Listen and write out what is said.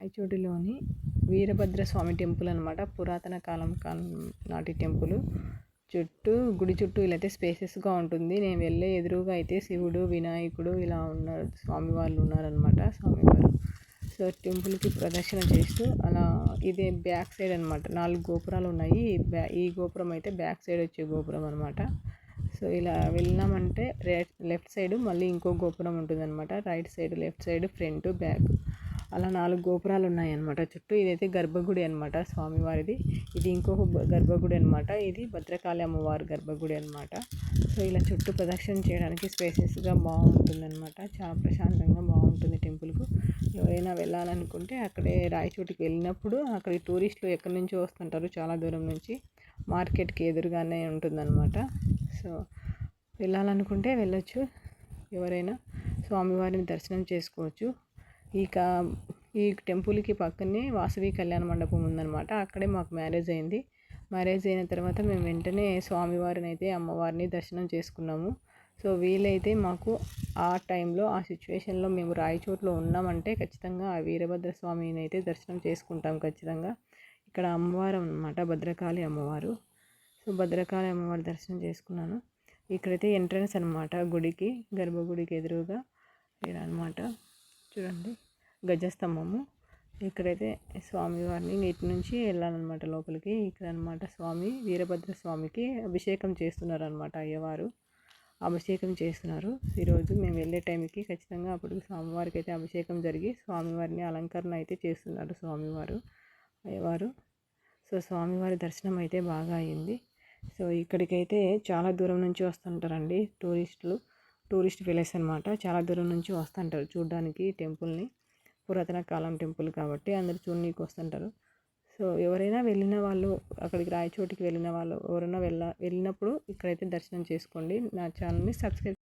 రాయచోటిలోని వీరభద్ర స్వామి temple అనమాట పురాతన కాలం నాటి టెంపుల్. చుట్టూ గుడి చుట్టూ ఇలా అయితే స్పేసెస్గా ఉంటుంది. నేను వెళ్ళే ఎదురుగా అయితే శివుడు వినాయకుడు ఇలా ఉన్నారు. స్వామి వాళ్ళు ఉన్నారనమాట స్వామివారు. సో టెంపుల్కి ప్రదక్షిణ చేస్తూ అలా ఇదే బ్యాక్ సైడ్ అనమాట నాలుగు గోపురాలు ఉన్నాయి. బ్యా ఈ గోపురం అయితే బ్యాక్ సైడ్ వచ్చే గోపురం అనమాట సో ఇలా వెళ్ళినామంటే రైట్ లెఫ్ట్ సైడ్ మళ్ళీ ఇంకో గోపురం ఉంటుంది అనమాట right side left side front back. అలా నాలుగు గోపురాలు ఉన్నాయన్నమాట. చుట్టూ ఇదైతే గర్భగుడి అనమాట స్వామివారిది. ఇది ఇంకొక గర్భగుడి అనమాట ఇది భద్రకాళి అమ్మవారి గర్భగుడి అనమాట సో ఇలా చుట్టూ ప్రదక్షిణ చేయడానికి స్పేసెస్గా బాగుంటుందన్నమాట. చాలా ప్రశాంతంగా బాగుంటుంది టెంపుల్కు. ఎవరైనా వెళ్ళాలనుకుంటే అక్కడే రాయచోటికి వెళ్ళినప్పుడు అక్కడ టూరిస్టులు ఎక్కడి నుంచో వస్తుంటారు చాలా దూరం నుంచి. మార్కెట్కి ఎదురుగానే ఉంటుందన్నమాట. సో వెళ్ళాలనుకుంటే వెళ్ళొచ్చు. ఎవరైనా స్వామివారిని దర్శనం చేసుకోవచ్చు. ఇక ఈ టెంపుల్కి పక్కనే వాసవి కళ్యాణ మండపం ఉందన్నమాట. అక్కడే మాకు మ్యారేజ్ అయింది. మ్యారేజ్ అయిన తర్వాత మేము వెంటనే స్వామివారిని అయితే అమ్మవారిని దర్శనం చేసుకున్నాము. సో వీలైతే మాకు ఆ టైంలో ఆ సిచ్యువేషన్లో మేము రాయచోట్లో ఉన్నామంటే ఖచ్చితంగా ఆ వీరభద్ర స్వామిని అయితే దర్శనం చేసుకుంటాం ఖచ్చితంగా. ఇక్కడ అమ్మవారు అనమాట భద్రకాళి అమ్మవారు. సో భద్రకాళి అమ్మవారి దర్శనం చేసుకున్నాను. ఇక్కడైతే ఎంట్రన్స్ అనమాట గుడికి గర్భగుడికి ఎదురుగా. ఇక్కడ అనమాట చూడండి గజస్తంభము. ఇక్కడైతే స్వామివారిని నీటి నుంచి వెళ్ళాలన్నమాట లోపలికి. ఇక్కడ అనమాట స్వామి వీరభద్ర స్వామికి అభిషేకం చేస్తున్నారు అనమాట అయ్యవారు. అభిషేకం చేస్తున్నారు. ఈరోజు మేము వెళ్ళే టైంకి ఖచ్చితంగా అప్పుడు స్వామివారికి అయితే అభిషేకం జరిగి స్వామివారిని అలంకరణ అయితే చేస్తున్నారు స్వామివారు అయ్యవారు. సో స్వామివారి దర్శనం అయితే బాగా అయింది. సో ఇక్కడికైతే చాలా దూరం నుంచి వస్తుంటారండి టూరిస్టులు. టూరిస్ట్ ప్లేస్ అనమాట చాలా దూరం నుంచి వస్తుంటారు చూడడానికి టెంపుల్ని. పురాతన కాలం టెంపుల్ కాబట్టి అందరు చూడనీకి వస్తుంటారు. సో ఎవరైనా వెళ్ళిన వాళ్ళు అక్కడికి రాయచోటికి వెళ్ళిన వాళ్ళు ఎవరైనా వెళ్ళ వెళ్ళినప్పుడు ఇక్కడైతే దర్శనం చేసుకోండి. నా ఛానల్ని సబ్స్క్రైబ్